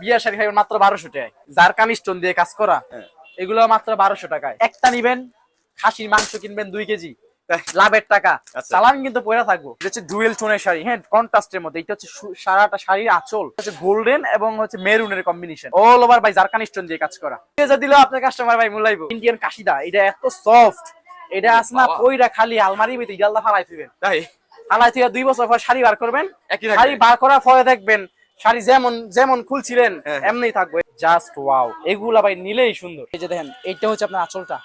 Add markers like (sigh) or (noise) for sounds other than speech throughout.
বিয়ার শাড়ি মাত্র বারোশো টাকায়। জারকান স্টোন দিয়ে কাজ করা হ্যাঁ। এগুলো মাত্র বারোশো টাকায়। একটা নিবেন খাসির মাংস কিনবেন দুই কেজি। লাভের টাকা। আচ্ছা। চালান কিন্তু পয়রা থাকব। এটা হচ্ছে ডুয়েল টোনের শাড়ি হ্যাঁ কন্ট্রাস্টের মধ্যে। এটা হচ্ছে সারাটা শাড়ির আঁচল। হচ্ছে গোল্ডেন এবং হচ্ছে মেরুনের combination all over by zircon stone দিয়ে কাজ করা। দিলে আপনার কাস্টমার ভাই মূলাইবো ইন্ডিয়ান কাশিদা এটা এত সফট এটা আছে না পয়রা খালি আলমারি ভিতরে ইডালদা ফালাই দিবেন তাই? ফালাই থেকে দুই বছর পর শাড়ি বার করবেন। শাড়ি বার করার পরে দেখবেন শাড়ি যেমন যেমন খুলছিলেন হ্যাঁ। এমনি থাকবে। জাস্ট ওয়াও এগুলা ভাই নিলেই সুন্দর। এই যে দেখেন এইটা হচ্ছে আপনার আঁচলটা?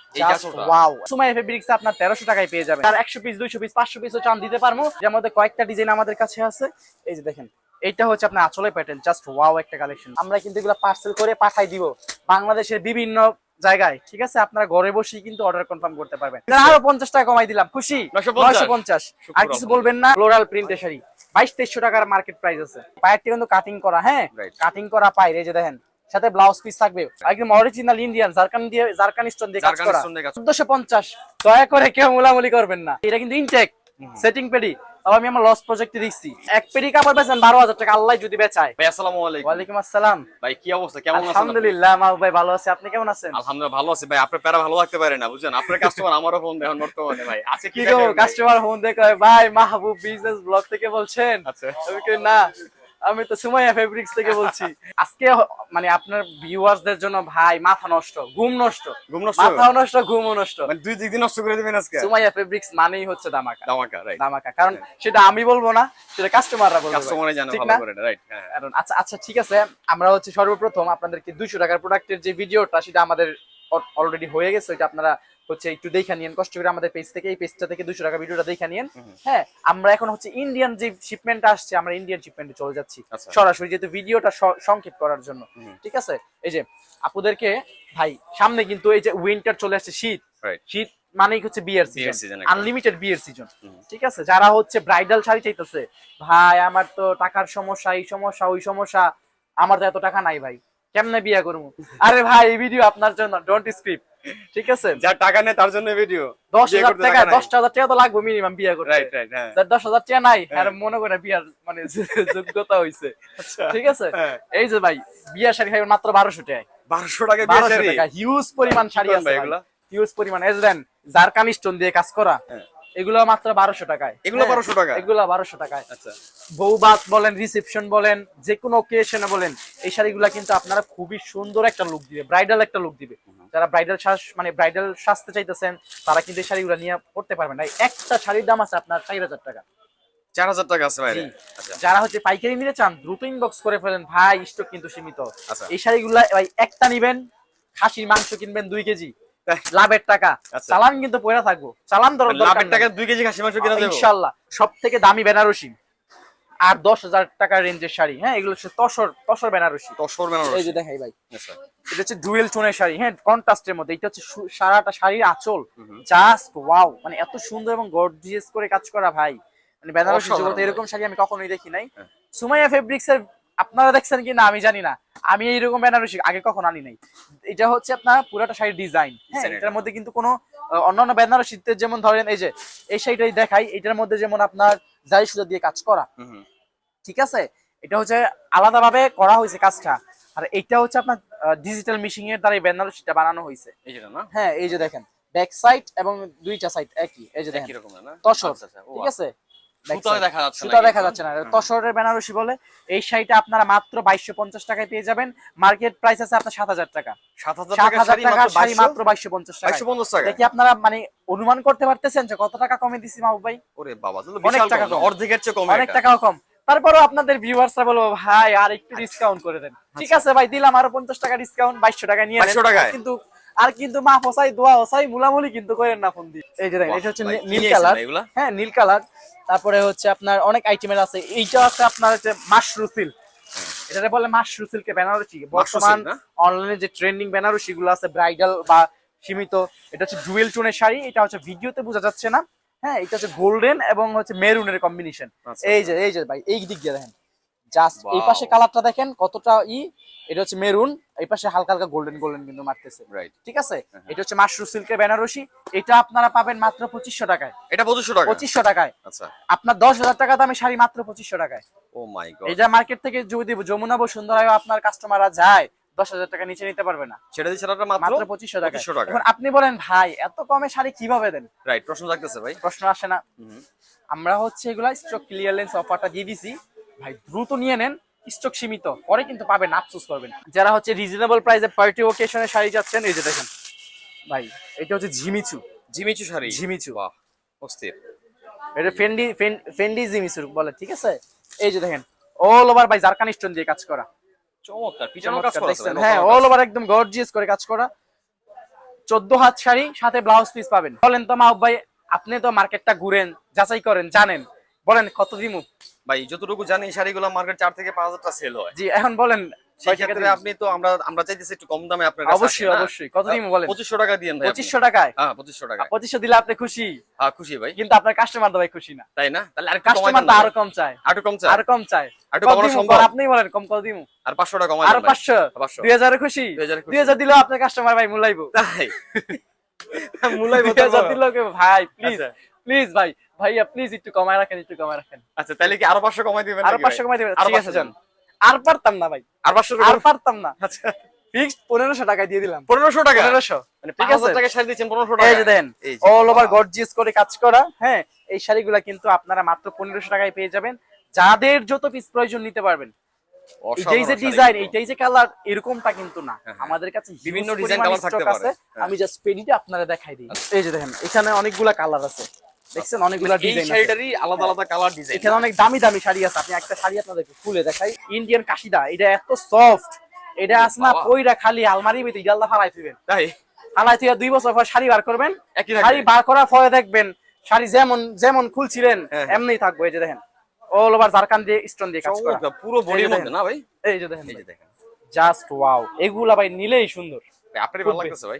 ওয়াও সুমাই ফেব্রিক্স আপনার তেরোশো টাকায় পেয়ে যাবেন। আর একশো পিস দুইশো পিস পাঁচশো পিসও চান দিতে পারব। যে মধ্যে কয়েকটা ডিজাইন আমাদের কাছে আছে। এই যে দেখেন এইটা হচ্ছে আপনার আঁচলের প্যাটার্ন জাস্ট ওয়াও একটা কালেকশন আমরা কিন্তু এগুলো পার্সেল করে পাঠাই দিব। বাংলাদেশের বিভিন্ন জায়গায় ঠিক আছে? আপনারা ঘরে বসেই কিন্তু অর্ডার কনফার্ম করতে পারবেন। আরও পঞ্চাশ টাকা কমাই দিলাম। খুশি? নয়শো পঞ্চাশ। আর কিছু বলবেন না। ফ্লোরাল প্রিন্টের শাড়ি। বাইশ তেইশশো টাকার মার্কেট প্রাইস আছে। পায়েরটি কিন্তু কাটিং করা হ্যাঁ? কাটিং করা পায়ের এই যে দেখেন। সাথে ব্লাউজ পিস থাকবে। একদম অরিজিনাল ইন্ডিয়ান জারকান দিয়ে জারকান স্টোন দিয়ে কাজ করা। stone দিয়ে কাজ- চোদ্দশো পঞ্চাশ। দয়া করে কেউ মুলামুলি করবেন না। এটা কিন্তু ইনটেক সেটিং পেডি তাও আমি আমার লস প্রজেক্টে দেখছি। এক পেটি কাপড় বেচেন বারো হাজার টাকা আল্লাহ যদি বেচায়। ভাই আসসালামু আলাইকুম। ওয়ালাইকুম আসসালাম। ভাই কি অবস্থা? কেমন আছেন আলহামদুলিল্লাহ মা ভাই ভালো আছে। আপনি কেমন আছেন? আলহামদুলিল্লাহ ভালো আছি ভাই। আপনার প্যারা ভালো থাকতে পারে না বুঝছেন? আপনার কাস্টমার আমারও ফোন দেখেন বর্তমানে ভাই। আছে কি কাস্টমার ফোন দেখে ভাই মাহবুব বিজনেস ব্লগ থেকে বলছেন। আচ্ছা। না। আমি তো সুমাইয়া ফেব্রিক্স থেকে বলছি। আজকে মানে আপনার ভিউয়ার্সদের জন্য ভাই মাথা নষ্ট ঘুম নষ্ট। ঘুম নষ্ট? মাথাও নষ্ট ঘুমও নষ্ট। মানে দুই দিক নষ্ট করে দিবেন আজকে? সুমাইয়া ফেব্রিক্স মানেই হচ্ছে দামাকা দামাকা রাইট দামাকা কারণ সেটা আমি বলব না সেটা কাস্টমাররা বলবে। কাস্টমারে জানে ভালো? করে রাইট হ্যাঁ। কারণ আচ্ছা আচ্ছা ঠিক আছে আমরা হচ্ছে সর্বপ্রথম আপনাদেরকে দুইশো টাকার প্রোডাক্টের যে ভিডিওটা সেটা আমাদের অলরেডি হয়ে গেছে এটা আপনারা হচ্ছে একটু দেখে নিন কষ্ট করে আমাদের পেজ থেকে এই পেজটা থেকে দুশো টাকা ভিডিওটা দেখে নিন হ্যাঁ আমরা এখন হচ্ছে ইন্ডিয়ান যে শিপমেন্ট আসছে আমরা ইন্ডিয়ান শিপমেন্টে চলে যাচ্ছি। আচ্ছা। সরাসরি যেহেতু ভিডিওটা সংক্ষেপ করার জন্য। ঠিক আছে? এই যে আপুদেরকে ভাই সামনে কিন্তু এই যে উইন্টার চলে আসছে শীত। শীত মানেই হচ্ছে বিয়ের সিজন আনলিমিটেড বিয়ের সিজন ঠিক আছে? যারা হচ্ছে ব্রাইডাল শাড়ি চাইতেছে ভাই আমার তো টাকার সমস্যা এই সমস্যা ওই সমস্যা আমার তো এত টাকা নাই ভাই। কেমনে বিয়া করব? আরে ভাই এই ভিডিও আপনার জন্য ডোন্ট স্ক্রিপ্ট ঠিক আছে? যার টাকা নেই তার জন্য ভিডিও দশ হাজার টাকা দশ হাজার টাকা তো লাগবে মিনিমাম বিয়ে করতে। রাইট রাইট হ্যাঁ। যার দশ হাজার টাকা নাই হ্যাঁ। আর মনে করে বিয়ার মানে (laughs) যোগ্যতা হইছে। আচ্ছা। ঠিক আছে? হ্যাঁ। এই যে ভাই বিয়ার শাড়ি খাইবেন মাত্র বারোশো টাকায়। বারোশো টাকা বিয়ে শাড়ি? টাকা হিউজ পরিমাণ শাড়ি আছে? হিউজ পরিমাণ। এজ দেন জারকান স্টোন দিয়ে কাজ করা। এগুলো মাত্র বারোশো টাকায়। এগুলো হ্যাঁ, 1200 টাকা? এগুলো বারোশো টাকায়। আচ্ছা। বৌবাত বলেন রিসেপশন বলেন যে কোনো অকেশনে বলেন এই শাড়িগুলা কিন্তু আপনারা খুবই সুন্দর একটা লুক দিবে ব্রাইডাল একটা লুক দিবে। যারা ব্রাইডাল শ্বাস মানে ব্রাইডাল সাজতে চাইতেছেন তারা কিন্তু এই শাড়িগুলো নিয়ে পড়তে পারবেন না। একটা শাড়ির দাম আছে আপনার চার হাজার টাকা। চার হাজার টাকা আছে ভাই আচ্ছা। যারা হচ্ছে পাইকারি নিতে চান দ্রুত ইনবক্স করে ফেলেন। ভাই স্টক কিন্তু সীমিত। আচ্ছা। এই শাড়িগুলা ভাই একটা নিবেন খাসির মাংস কিনবেন দুই কেজি? লাভের টাকা। আচ্ছা। চালান কিন্তু পয়রা থাকব। চালান ধরো লাভের টাকা দুই কেজি খাসি মাংস কিনা ইনশাল্লাহ। সব থেকে দামি বেনারসি। আর দশ হাজার টাকার রেঞ্জের শাড়ি। হ্যাঁ এগুলো হচ্ছে তসর তসর বেনারসি। দশর বেনারস। এই যে দেখাই ভাই। আচ্ছা। এটা হচ্ছে ডুয়েল টোনের শাড়ি। হ্যাঁ কন্ট্রাস্টের মধ্যে। এটা হচ্ছে সারাটা শাড়ির আঁচল। জাস্ট ওয়াও মানে এত সুন্দর এবং গর্জিয়াস করে কাজ করা ভাই। মানে বেনারসি জগতে এরকম শাড়ি আমি কখনোই দেখি নাই। হ্যাঁ। সুমাইয়া ফেব্রিক্স এর আপনারা দেখছেন কি? না আমি জানি না। আমি এইরকম বেনারসি আগে কখনো আনি নাই। এটা হচ্ছে আপনার পুরাটা শাড়ির ডিজাইন হ্যাঁ। এটার মধ্যে কিন্তু কোনো অন্যান্য বেনারসিতে যেমন ধরেন এই যে এই শাড়িটাই দেখাই এটার মধ্যে যেমন আপনার জারি সুতা দিয়ে কাজ করা। ঠিক আছে? এটা হচ্ছে আলাদাভাবে করা হয়েছে কাজটা। আর এটা হচ্ছে আপনার ডিজিটাল মিশিং এর দ্বারা এই বেনারসিটা বানানো হয়েছে। এই যেটা না? হ্যাঁ এই যে দেখেন। ব্যাক সাইড এবং দুইটা সাইড একই। এই যে দেখেন। তসর। আচ্ছা, আচ্ছা, ঠিক আছে। দেখা যাচ্ছে সুতা দেখা যাচ্ছে না। তসরের বেনারসি বলে এই শাড়িটা আপনারা মাত্র বাইশশো পঞ্চাশ টাকায় পেয়ে যাবেন। মার্কেট প্রাইস আছে আপনার টাকা। শাড়ি মাত্র দেখি আপনারা মানে অনুমান করতে পারতেছেন যে কত টাকা কমে দিছি মাহবুব ভাই? ওরে বাবা অনেক টাকা। অর্ধেকের চেয়ে কম অনেক টাকাও কম। তারপরেও আপনাদের ভিউয়ার্সরা বলব ভাই আর একটু ডিসকাউন্ট করে দেন। ঠিক আছে ভাই দিলাম আরও পঞ্চাশ টাকা ডিসকাউন্ট বাইশশো টাকা নিয়ে নেন। 2200 কিন্তু আর কিন্তু মা ফসাই দোয়া হসাই মুলামুলি কিন্তু করেন না ফোন দিয়ে। এই যে দেখেন এটা হচ্ছে নীল কালার। হ্যাঁ নীল কালার। তারপরে হচ্ছে আপনার অনেক আইটেমের আছে। এইটা আছে আপনার হচ্ছে মাশরু সিল্ক। এটাতে বলে মাশরু সিল্কে বেনারসি। বর্তমান অনলাইনে যে ট্রেন্ডিং বেনারসি গুলো আছে ব্রাইডাল বা সীমিত এটা হচ্ছে ডুয়েল টোনের শাড়ি। এটা হচ্ছে ভিডিওতে বোঝা যাচ্ছে না। হ্যাঁ এটা হচ্ছে গোল্ডেন এবং হচ্ছে মেরুনের কম্বিনেশন। আচ্ছা, এই যে এই যে ভাই এই দিক দিয়ে দেখেন। জাস্ট এই পাশে কালারটা দেখেন কতটা ই। এটা হচ্ছে মেরুন এই পাশে হালকা হালকা গোল্ডেন গোল্ডেন কিন্তু মারতেছে। রাইট ঠিক আছে? এটা হচ্ছে মাশরু সিল্কের বেনারসি এটা আপনারা পাবেন মাত্র পঁচিশশো টাকায়। এটা পঁচিশশো টাকা? পঁচিশশো টাকায়। আচ্ছা। আপনার দশ হাজার টাকা দামে শাড়ি মাত্র পঁচিশশো টাকায়। ও মাই গড। এটা মার্কেট থেকে যদি যমুনা বসুন্ধরা আপনার কাস্টমাররা যায় দশ হাজার টাকা নিচে নিতে পারবে না। ছেড়ে দিচ্ছে মাত্র? পঁচিশশো টাকা 2500 টাকা। এখন আপনি বলেন ভাই এত কমে শাড়ি কীভাবে দেন? রাইট প্রশ্ন জাগতেছে ভাই। প্রশ্ন আসে না। আমরা হচ্ছে এগুলা স্টক ক্লিয়ারেন্স অফারটা দিয়ে দিছি। ভাই দ্রুত নিয়ে নেন। স্টক সীমিত পরে কিন্তু পাবেন আফসোস করবেন। যারা হচ্ছে রিজনেবল প্রাইসে পার্টি ওকেশনে শাড়ি যাচ্ছেন এই যে দেখেন ভাই এটা হচ্ছে ঝিমিচু। জিমিচু শাড়ি? ঝিমিচু। বাহ অস্থির। এটা ফেন্ডি ফেন্ডি জিমিচু বলে ঠিক আছে? এই যে দেখেন অল ওভার ভাই জারকান স্টোন দিয়ে কাজ করা। চমৎকার পিছনেও কাজ করা হ্যাঁ অল ওভার একদম গর্জিয়াস করে কাজ করা। চোদ্দ হাত শাড়ি সাথে ব্লাউজ পিস পাবেন। বলেন তো মাহবুব ভাই আপনি তো মার্কেটটা ঘুরেন যাচাই করেন জানেন। বলেন কত দিমু? ভাই যতটুকু জানি এই শাড়িগুলো মার্কেট চার থেকে পাঁচ হাজার টাকা সেল হয়। জি এখন বলেন সেই ক্ষেত্রে আপনি তো আমরা আমরা চাইতেছি একটু কম দামে আপনার অবশ্যই অবশ্যই। কত দিমু বলেন? পঁচিশশো টাকা দিয়েন ভাই আপনি। পঁচিশশো টাকায়? হ্যাঁ পঁচিশশো টাকা পঁচিশশো দিলে আপনি খুশি? হ্যাঁ খুশি ভাই। কিন্তু আপনার কাস্টমার তো ভাই খুশি না। তাই না? তাহলে আর কাস্টমার তো আরও কম চায়। আরও কম চাই আরও কম চায়। আর দিমু? সম্ভব? আপনি বলেন কম কত দিমু? আর পাঁচশো টাকা কমাই আরও দেন ভাই। পাঁচশো? পাঁচশো। দুই হাজারে খুশি? 2000 খুশি। দুই হাজার দিলেও আপনার কাস্টমার ভাই মূলাইবো তাই। মুলাই দুই বলতে হাজার। দিলেও কেউ, ভাই প্লিজ। প্লিজ ভাই ভাইয়া প্লিজ একটু কমায় রাখেন একটু কমায় রাখেন। আচ্ছা তাহলে কি আরও পাঁচশো কমাই দিবেন আরও পাঁচশো কমাই দেবেন ঠিক আছে 500 যান। আর পারতাম না ভাই। আর পাঁচশো আর পারতাম না। আচ্ছা। ফিক্সড পনেরোশো টাকা দিয়ে দিলাম। পনেরোশো টাকা? পনেরোশো। মানে ঠিক আছে? টাকা শাড়ি দিচ্ছেন পনেরোশো টাকা দেন অল ওভার গর্জিয়াস করে কাজ করা হ্যাঁ এই শাড়িগুলা কিন্তু আপনারা মাত্র পনেরোশো টাকায় পেয়ে যাবেন। যাদের যত পিস প্রয়োজন নিতে পারবেন। এইটাই যে ডিজাইন এইটাই যে কালার এরকমটা কিন্তু না। হ্যাঁ, হ্যাঁ। আমাদের কাছে বিভিন্ন থাকতে পারে। আছে। হ্যাঁ। আমি জাস্ট পেডিটা আপনারা দেখাই দিই। এই যে দেখেন এখানে অনেকগুলা কালার আছে। দেখছেন অনেকগুলা ডিজাইন আছে। শাড়িটারই আলাদা আলাদা কালার ডিজাইন এখানে অনেক দামি দামি শাড়ি আছে আপনি একটা শাড়ি আপনাদেরকে খুলে দেখাই। ইন্ডিয়ান কাশিদা এটা এত সফট এটা আছে না খালি আলমারি ভিতরে ইডাল্লা ফালাই দিবেন তাই? ফালাই থেকে দুই বছর পর শাড়ি বার করবেন শাড়ি বার করার পরে দেখবেন শাড়ি যেমন যেমন খুলছিলেন হ্যাঁ। এমনি থাকবে এই যে দেখেন অল ওভার জারকান দিয়ে স্টোন দিয়ে কাজ করা। পুরো বডির এই মধ্যে। না ভাই? এই যে দেখেন এই যে দেখেন। জাস্ট ওয়াও এগুলা ভাই নিলেই সুন্দর। ভাই, আপনার ভালো। লাগতেছে ভাই।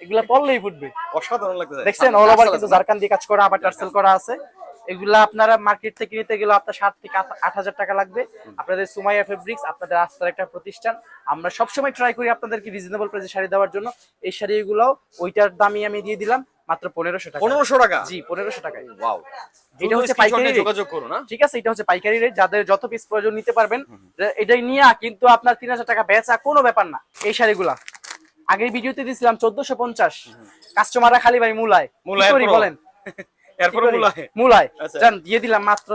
এগুলা পড়লেই ফুটবে। অসাধারণ লাগতেছে। দেখছেন অল ওভার কিন্তু জারকান দিয়ে কাজ করা আবার টার্সেল করা আছে। এগুলা আপনারা মার্কেট থেকে নিতে গেলে আপনার সাত থেকে আট- হাজার টাকা লাগবে। আপনাদের সুমাইয়া ফেব্রিক্স আপনাদের আস্থার একটা প্রতিষ্ঠান। আমরা সবসময় ট্রাই করি আপনাদেরকে রিজনেবল প্রাইসে শাড়ি দেওয়ার জন্য। এই শাড়িগুলো ওইটার দামই আমি দিয়ে দিলাম মাত্র পনেরোশো টাকা। পনেরোশো টাকা? জি পনেরোশো টাকায়। ওয়াও এটা হচ্ছে পাইকারি যোগাযোগ করুন না? ঠিক আছে এটা হচ্ছে পাইকারি রেট যাদের যত পিস প্রয়োজন নিতে পারবেন এটাই নিয়ে কিন্তু আপনার তিন হাজার টাকা বেচা কোনো ব্যাপার না। এই শাড়িগুলা। আগের ভিডিওতে দিয়েছিলাম চোদ্দশো পঞ্চাশ। কাস্টমাররা খালি ভাই মুলায়। মুলায় কি করি বলেন? এরপরে মুলায়। মুলায়। আচ্ছা। জান দিয়ে দিলাম মাত্র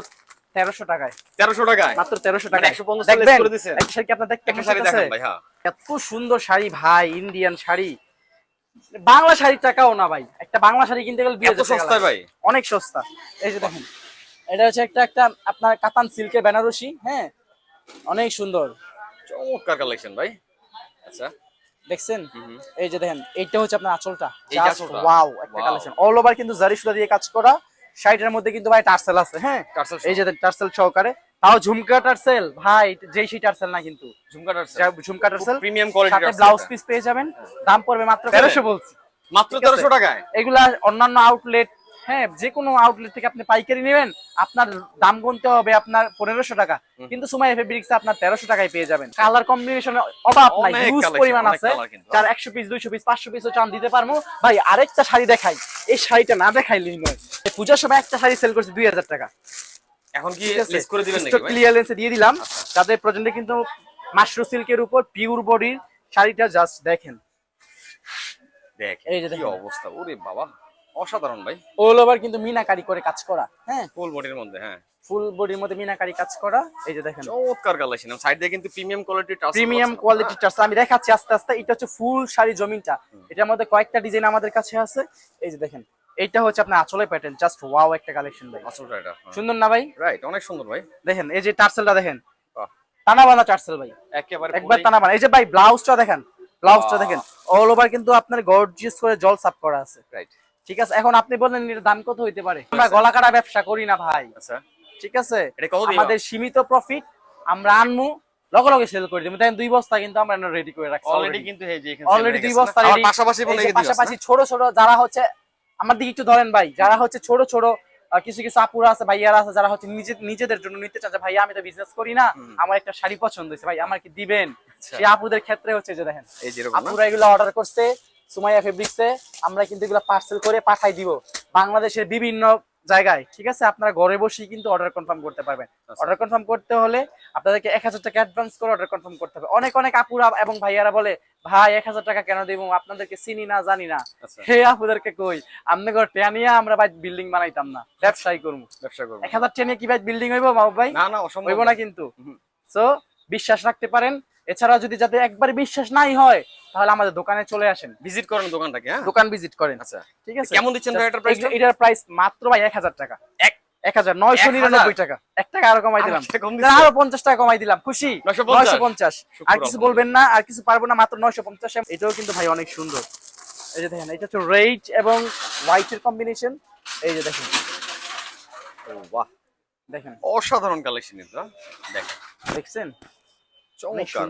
তেরোশো টাকায়। তেরোশো টাকায়? মাত্র তেরোশো মানে টাকায়। 150 টাকা দিছেন? একটা শাড়ি কি আপনার দেখতে শাড়ি? দেখান ভাই হ্যাঁ। এত সুন্দর শাড়ি ভাই ইন্ডিয়ান শাড়ি। বাংলা শাড়ির টাকাও না ভাই। একটা বাংলা শাড়ি কিনতে গেলে সস্তায় লাগে। ভাই? অনেক সস্তা। এই যে দেখেন এটা হচ্ছে একটা একটা আপনার কাতান সিল্কের বেনারসি হ্যাঁ? অনেক সুন্দর। চমৎকার কালেকশন ভাই। আচ্ছা। দেখছেন? এই যে দেখেন এইটা হচ্ছে আপনার আঁচলটা। যে? ওয়াও একটা কালেকশন অল ওভার কিন্তু জারি সুতা দিয়ে কাজ করা। শাড়িটার মধ্যে কিন্তু ভাই টার্সেল আছে হ্যাঁ? এই যে টার্সেল সহকারে। তাও ঝুমকা টার্সেল ভাই যেই সেই টার্সেল না কিন্তু। Jhumka tassel jhumka tassel premium quality সাথে ব্লাউজ পিস পেয়ে যাবেন। দাম পড়বে মাত্র তেরোশো? তেরোশো বলছি মাত্র ঠিক আছে? তেরোশো টাকায়? এগুলা অন্যান্য আউটলেট হ্যাঁ যে কোনো আউটলেট থেকে আপনি পাইকারি নেবেন আপনার দাম গুনতে হবে আপনার পনেরোশো টাকা। কিন্তু সময় ফেব্রিক্স আপনার তেরোশো টাকায় পেয়ে যাবেন। কালার কম্বিনেশন অভাব নাই হিউজ পরিমাণ আছে। যার একশো পিস দুইশো পিস পাঁচশো পিসও চান দিতে পারব। ভাই আরেকটা শাড়ি দেখাই। এই শাড়িটা না দেখাইলেই নয়। পূজার সময় একটা শাড়ি সেল করছে দুই হাজার টাকা। এখন কি লিস্ট করে দিবেন নাকি ক্লিয়ারেন্সে দিয়ে দিলাম। তাদের প্রজেন্টে কিন্তু মাশরু সিল্কের উপর পিওর বডির শাড়িটা জাস্ট দেখেন। দেখ এই যে অবস্থা। ওরে বাবা। অসাধারণ ভাই। অল ওভার কিন্তু মিনাকারি করে কাজ করা হ্যাঁ? ফুল বডির মধ্যে হ্যাঁ। ফুল বডির মধ্যে মিনাকারি কাজ করা এই যে দেখেন। চমৎকার কালেকশন সাইড দিয়ে কিন্তু premium quality tassel premium quality টার্স আমি দেখাচ্ছি আস্তে আস্তে এটা হচ্ছে ফুল শাড়ি জমিনটা। এটার মধ্যে কয়েকটা ডিজাইন আমাদের কাছে আছে। এই যে দেখেন এটা হচ্ছে আপনার আচলে প্যাটার্ন জাস্ট ওয়াও একটা কালেকশন ভাই। আসলটা এটা সুন্দর না ভাই? রাইট অনেক সুন্দর ভাই। দেখেন এই যে টার্সেলটা দেখেন। টানা বানা টার্সেল ভাই। একেবারে একবার টানা বানা এই যে ভাই ব্লাউজটা দেখেন ব্লাউজটা। দেখেন অল ওভার কিন্তু আপনার গর্জিয়াস করে জল সাপ করা আছে। রাইট ঠিক আছে এখন আপনি বললেন এর দাম কত হইতে পারে? আমরা গলা কাটা ব্যবসা করি না ভাই। আচ্ছা। ঠিক আছে? আমাদের সীমিত প্রফিট আমরা আনমু লগে লগে সেল করে দিব। তাই দুই বস্তা কিন্তু আমরা রেডি করে রাখছি অলরেডি কিন্তু এই যে এখানে অলরেডি দুই বস্তা আর পাশাপাশি বলে যে পাশাপাশি ছোট ছোট যারা হচ্ছে আমার দিকে একটু ধরেন ভাই যারা হচ্ছে ছোট ছোট কিছু কিছু আপুরা আছে ভাইয়ারা আছে যারা হচ্ছে নিজে নিজেদের জন্য নিতে চাচ্ছে ভাইয়া আমি তো বিজনেস করি না আমার একটা শাড়ি পছন্দ হয়েছে ভাই আমার কি দিবেন। আচ্ছা। সেই আপুদের ক্ষেত্রে হচ্ছে যে দেখেন? আপুরা এগুলো অর্ডার করছে সুমাইয়া ফেব্রিক্সে আমরা কিন্তু এগুলো পার্সেল করে পাঠাই দিব বাংলাদেশের বিভিন্ন জায়গায় ঠিক আছে? আপনারা ঘরে বসেই কিন্তু অর্ডার কনফার্ম করতে পারবেন। আচ্ছা। অর্ডার কনফার্ম করতে হলে আপনাদেরকে এক হাজার টাকা অ্যাডভান্স করে অর্ডার কনফার্ম করতে হবে। অনেক অনেক আপুরা এবং ভাইয়ারা বলে ভাই এক হাজার টাকা কেন দিব? আপনাদেরকে চিনি না জানি না। আচ্ছা। হে আপুদেরকে কই? আপনি ঘর টেয়া নিয়ে আমরা ভাই বিল্ডিং বানাইতাম না। ব্যবসায়ী করব। ব্যবসা করব। এক হাজার টেয়া নিয়ে কি ভাই বিল্ডিং হইব মাহবুব ভাই? না না অসম্ভব হইব না কিন্তু। সো বিশ্বাস রাখতে পারেন এছাড়া যদি যাতে একবার বিশ্বাস নাই হয় তাহলে আমাদের দোকানে চলে আসেন। ভিজিট করেন দোকানটাকে হ্যাঁ? দোকান ভিজিট করেন। আচ্ছা। ঠিক আছে? কেমন দিচ্ছেন ভাই এটার প্রাইস এটার প্রাইস মাত্র ভাই এক হাজার টাকা। এক এক হাজার নয়শো নিরানব্বই টাকা। এক টাকা আরও কমাই দিলাম। আরও পঞ্চাশ টাকা কমাই দিলাম। খুশি? নয়শো পঞ্চাশ? আর কিছু বলবেন না আর কিছু পারব না মাত্র নয়শো পঞ্চাশ। এটাও কিন্তু ভাই অনেক সুন্দর। এই যে দেখেন এটা হচ্ছে রেড এবং হোয়াইট এর কম্বিনেশন এই যে দেখেন। বাহ। দেখেন। অসাধারণ কালেকশন এটা। দেখেন। দেখছেন? চমৎকার।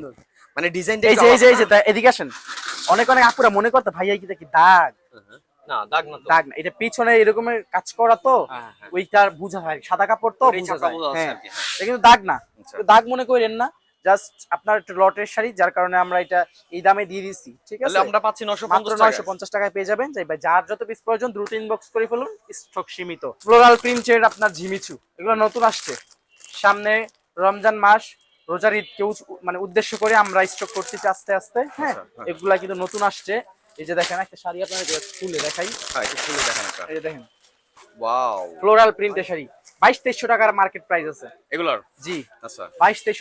মানে ডিজাইন এই যে এই যে এই যে এদিকে আসেন। অনেক অনেক আপুরা মনে করতে ভাইয়া কি দেখি দাগ। না দাগ না দাগ না। এটা পিছনে এরকমের কাজ করা তো হ্যাঁ, হ্যাঁ। ওইটার বুঝা হয় সাদা কাপড় তো যায়। হ্যাঁ। হ্যাঁ। কিন্তু দাগ না। আচ্ছা। দাগ মনে করেন না। জাস্ট আপনার একটু লটের শাড়ি যার কারণে আমরা এটা এই দামে দিয়ে দিচ্ছি। ঠিক আছে? আমরা পাচ্ছি মাত্র 950 নয়শো টাকা পঞ্চাশ টাকায় পেয়ে যাবেন। যাই ভাই যার যত পিস প্রয়োজন দ্রুত ইনবক্স করে ফেলুন। স্টক সীমিত। ফ্লোরাল প্রিন্টের আপনার ঝিমিচু। এগুলো নতুন আসছে। সামনে রমজান মাস। রোজার ঈদ কেউ মানে উদ্দেশ্য করে আমরা স্টক করতেছি আস্তে আস্তে হ্যাঁ আচ্ছা, হ্যাঁ। এগুলা কিন্তু নতুন আসছে। এই যে দেখেন একটা শাড়ি আপনার খুলে দেখাই। হ্যাঁ একটু খুলে দেখান এই যে দেখেন। ওয়াও ফ্লোরাল প্রিন্টের শাড়ি। বাইশ তেইশশো টাকার মার্কেট প্রাইস আছে। এগুলোর? জি। আচ্ছা।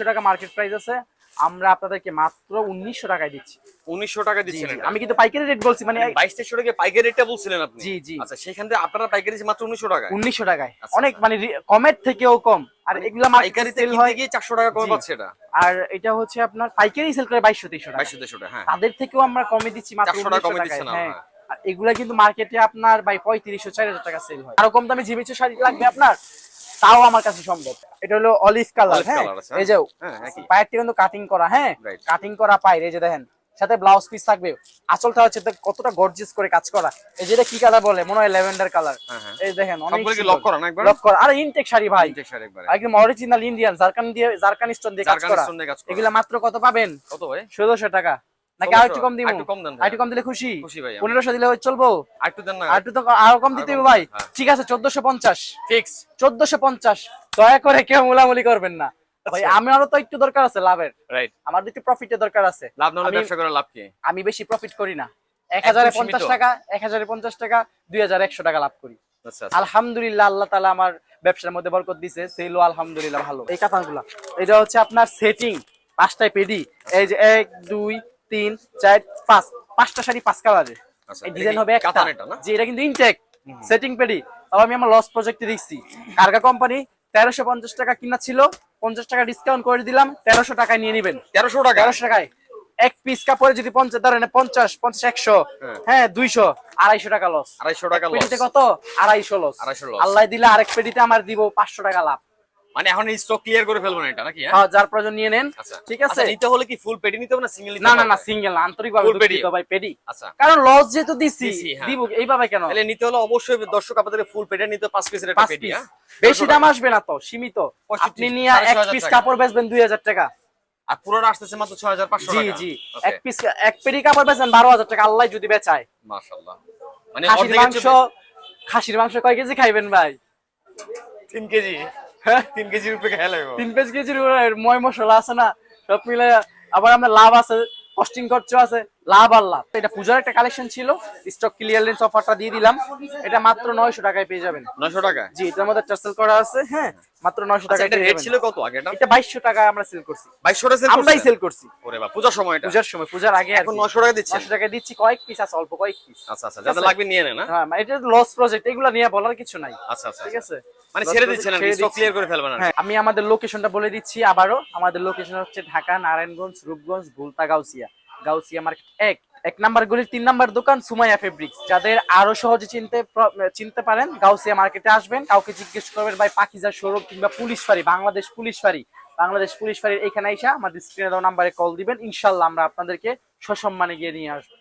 টাকা মার্কেট প্রাইস আছে। আমরা আপনাদেরকে মাত্র উনিশশো টাকায় দিচ্ছি। 1900 টাকা জি, দিচ্ছেন আমি কিন্তু পাইকারি রেট বলছি মানে 22 2300 টাকা পাইকারি রেটটা বলছিলেন আপনি? জি, জি। আচ্ছা সেখান থেকে আপনারা পাইকারি মাত্র 1900 টাকা উনিশশো টাকায়। আচ্ছা, অনেক আচ্ছা। মানে কমের থেকেও কম। আর এগুলা সেল হয় গিয়ে 400 টাকা কমে পাচ্ছে এটা? আর এটা হচ্ছে আপনার পাইকারি সেল করে বাইশশো তেইশশো টাকা 2200 টাকা হ্যাঁ। তাদের থেকেও আমরা কমে দিচ্ছি মাত্র 400 টাকা কমে টাকায়, দিচ্ছেন হ্যাঁ। আর এগুলা কিন্তু মার্কেটে আপনার বাই পঁয়ত্রিশশো চার হাজার টাকা সেল হয়। আরও কম দামে জিমিচু শাড়ি লাগবে আপনার? তাও আমার কাছে সম্ভব এটা হলো অলিভ কালার হ্যাঁ এই যে হ্যাঁ, একই। পায়েরটা কিন্তু কাটিং করা হ্যাঁ. কাটিং করা পায়ের এই যে দেখেন সাথে ব্লাউজ পিস থাকবে আঁচলটা হচ্ছে কতটা গর্জিয়াস করে কাজ করা এই যেটা কি কালার বলে মনে হয় ল্যাভেন্ডার কালার হ্যাঁ, হ্যাঁ। এই দেখেন অনেক। লক করা না একবার? লক করা আরে ইনটেক শাড়ি ভাই ইনটেক শাড়ি একবারে। একদম অরিজিনাল ইন্ডিয়ান জারকান দিয়ে জারকান স্টোন দিয়ে কাজ করা। এগুলা মাত্র কত পাবেন কত ভাই? ষোলোশো টাকা নাকি আর একটু কম দিব ভাই। একটু কম দিলে খুশি ভাই। পনেরোশো দিলে চলবো আরেকটু দেন না। একটু তো আরও কম দিতে হবে ভাই হ্যাঁ। ঠিক আছে চোদ্দশো পঞ্চাশ ফিক্স। চোদ্দশো পঞ্চাশ দয়া করে কেউ মুলামুলি করবেন না ভাই আচ্ছা। আমারও তো একটু দরকার আছে লাভের রাইট। আমার একটু প্রফিটের দরকার আছে লাভ না হলে ব্যবসা করে লাভ কি? আমি বেশি প্রফিট করি না এক হাজারে। পঞ্চাশ টাকা এক হাজারে পঞ্চাশ টাকা দুই হাজার একশো টাকা লাভ করি আচ্ছা, আচ্ছা। আলহামদুলিল্লাহ আল্লাহ তালা আমার ব্যবসার মধ্যে বরকত দিছে সেলও আলহামদুলিল্লাহ ভালো এই কাতানগুলা এটা হচ্ছে আপনার সেটিং পাঁচটায় পেডি এই যে এক দুই তিন চার পাঁচ। পাঁচটা শাড়ি পাঁচ কালারের আচ্ছা, এই ডিজাইন হবে একটা? যে এটা কিন্তু ইনটেক সেটিং পেডি তাও আমি আমার লস প্রজেক্টে দিচ্ছি কার্গা কোম্পানি তেরোশো পঞ্চাশ টাকা কিনা ছিল। পঞ্চাশ টাকা ডিসকাউন্ট করে দিলাম। তেরোশো টাকায় নিয়ে নিবেন। 1300 টাকা? তেরোশো টাকায়। এক পিস কাপড়ে যদি পঞ্চাশ ধরেন পঞ্চাশ পঞ্চাশ একশো। হ্যাঁ। হ্যাঁ দুইশো। আড়াইশো টাকা লস 250 টাকা। কত? আড়াইশো লস 250 loss। আল্লাহ দিলে আরেক পেটিতে আমার দিব পাঁচশো টাকা লাভ। মানে এখন স্টক ক্লিয়ার করে ফেলব না এটা নাকি হ্যাঁ? হ্যাঁ, যার প্রয়োজন নিয়ে নেন। আচ্ছা। ঠিক আছে? আচ্ছা, নিতে হলে কি ফুল পেডি নিতে হবে না সিঙ্গেল না না না সিঙ্গেল না আন্তরিক ভাবে pedi? ভাই পেডি আচ্ছা। কারণ লস যেহেতু দিছি হ্যাঁ। দিব এইভাবে কেন? তাহলে নিতে হলে অবশ্যই দর্শক আপনাদের ফুল পেডি নিতে পাঁচ পিসের একটা পেডি হ্যাঁ? বেশি দাম আসবে না তো সীমিত। আপনি নিয়ে এক পিস কাপড় বেচবেন দুই হাজার টাকা। আর পুরোটা আসতেছে মাত্র 6500 জি টাকা। জি। Okay, এক পিস এক পেটি কাপড় বারো হাজার টাকা আল্লাহ যদি বেচায়। মাশাআল্লাহ। মানে খাসির মাংস খাসির মাংস কয় কেজি খাইবেন ভাই? তিন কেজি। তিন কেজির উপরে খেয়ে লাগবে। তিন পেজ কেজির ময় মশলা আছে না, সব মিলে আবার আমরা লাভ আছে কস্টিং খরচ আছে। লাভ আর লাভ এটা পূজার একটা কালেকশন ছিল। স্টক ক্লিয়ারেন্স অফারটা দিয়ে দিলাম। এটা মাত্র নয়শো টাকায় পেয়ে যাবেন। 900 টাকা জি এটার মধ্যে টার্সেল করা আছে হ্যাঁ মাত্র নয়শো আচ্ছা টাকায় এটা রেট ছিল কত আগে? এটা এটা বাইশশো টাকা আমরা সেল করছি। 2200 টাকা সেল আমরাই সেল করছি। ওরে বাবা পূজার সময় এটা? পূজার সময় পূজার আগে এখন 900 টাকা দিচ্ছেন? নয়শো টাকায় দিচ্ছি কয়েক পিস আছে অল্প কয়েক পিস আচ্ছা আচ্ছা যাদের লাগবে নিয়ে নেন হ্যাঁ? হ্যাঁ মানে এটা লস প্রজেক্ট এগুলো নিয়ে বলার কিছু নাই। আচ্ছা আচ্ছা ঠিক আছে? মানে ছেড়ে দিচ্ছেন ছেড়ে স্টক ক্লিয়ার করে ফেলবেন হ্যাঁ আমি আমাদের লোকেশনটা বলে দিচ্ছি আবারও। আমাদের লোকেশন হচ্ছে ঢাকা নারায়ণগঞ্জ রূপগঞ্জ ভুলতা গাউসিয়া। গাউসিয়া মার্কেট। এক এক নাম্বার গলির তিন নাম্বার দোকান সুমাইয়া ফেব্রিক্স যাদের আরও সহজে চিনতে চিনতে পারেন, গাউসিয়া মার্কেটে আসবেন। কাউকে জিজ্ঞেস করবেন, ভাই পাকিজার সৌরভ কিংবা পুলিশ ফাঁড়ি? বাংলাদেশ পুলিশ ফাঁড়ি। বাংলাদেশ পুলিশ ফাঁড়ির এখানে এসে আমাদের স্ক্রিনে দেওয়া নাম্বারে কল দিবেন। ইনশাল্লাহ আমরা আপনাদেরকে সসম্মানে গিয়ে নিয়ে আসব।